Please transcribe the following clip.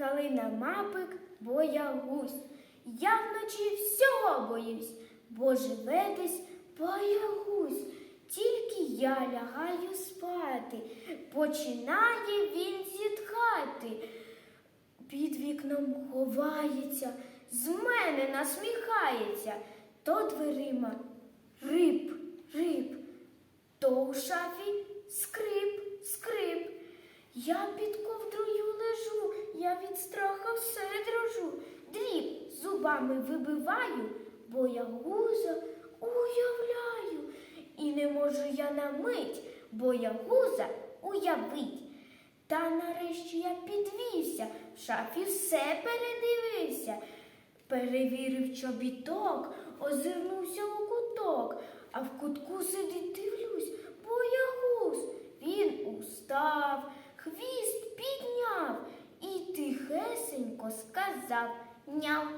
Галина Мапик, боягусь. Я вночі всього боюсь, бо живе десь боягусь. Тільки я лягаю спати, починає він зітхати. Під вікном ховається, з мене насміхається, то дверима рип, рип, то у шафі скрип, скрип. Я під ковдрою лежу, я від страха все дрожу. Дріб зубами вибиваю, бо я гуза уявляю. І не можу я на мить, бо я гуза уявить. Та нарешті я підвівся, в шафі все передивився. Перевірив чобіток, озирнувся у куток, а в кутку сидить дивлюсь, хвіст підняв і тихесенько сказав няв,